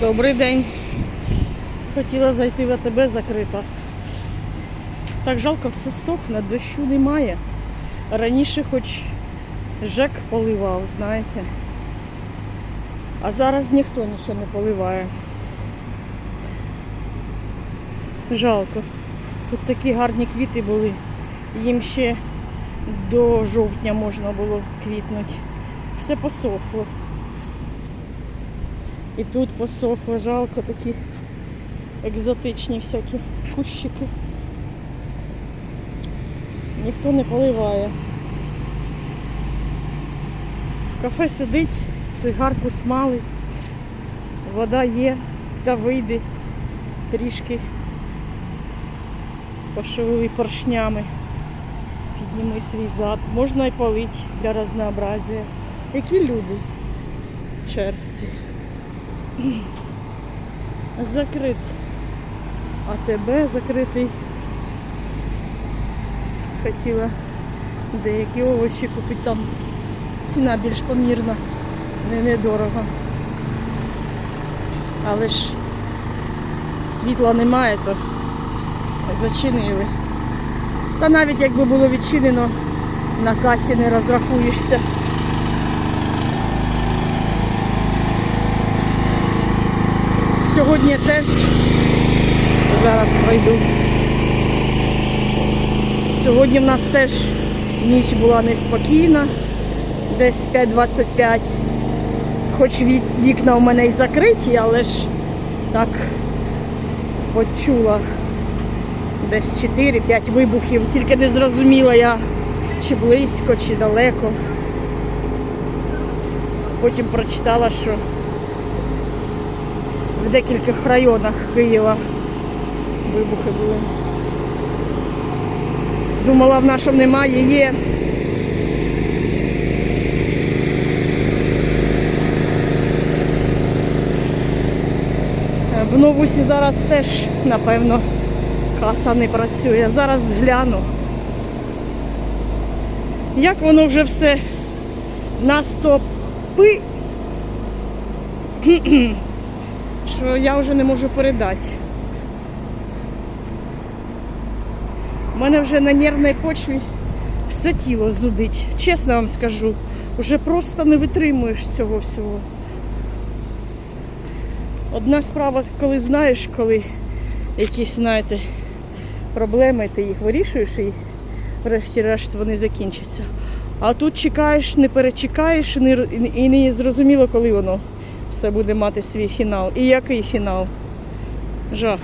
Добрий день. Хотіла зайти в АТБ закрита. Так жалко, все сохне, дощу немає. Раніше хоч ЖЕК поливав, знаєте. А зараз ніхто нічого не поливає. Жалко. Тут такі гарні квіти були. Їм ще до жовтня можна було квітнути. Все посохло. І тут посохло, жалко такі екзотичні всякі кущики. Ніхто не поливає. В кафе сидить, цигарку смалить, вода є, та вийди трішки пошевели поршнями, підніми свій зад. Можна і полить для разнообразия. Які люди черсті. Закрит. АТБ закритий. Хотіла деякі овочі купити там. Ціна більш помірна, не недорого. Але ж світла немає, то зачинили. Та навіть якби було відчинено, на касі не розрахуєшся. Сьогодні теж зараз пройду. Сьогодні в нас теж ніч була неспокійна, десь 5.25. Хоч вікна у мене і закриті, але ж так почула десь 4-5 вибухів. Тільки не зрозуміла я, чи близько, чи далеко. Потім прочитала, що в декількох районах Києва вибухи були. Думала, в нашому немає, є. Е, В Новусі зараз теж, напевно, каса не працює. Зараз гляну. Як воно вже все на стопи, що я вже не можу передати. У мене вже на нервній почві все тіло зудить. Чесно вам скажу. Вже просто не витримуєш цього всього. Одна справа, коли знаєш, коли якісь, знаєте, проблеми, ти їх вирішуєш і врешті-решт вони закінчаться. А тут чекаєш, не перечекаєш і не, зрозуміло, коли воно все буде мати свій фінал. І який фінал? Жах.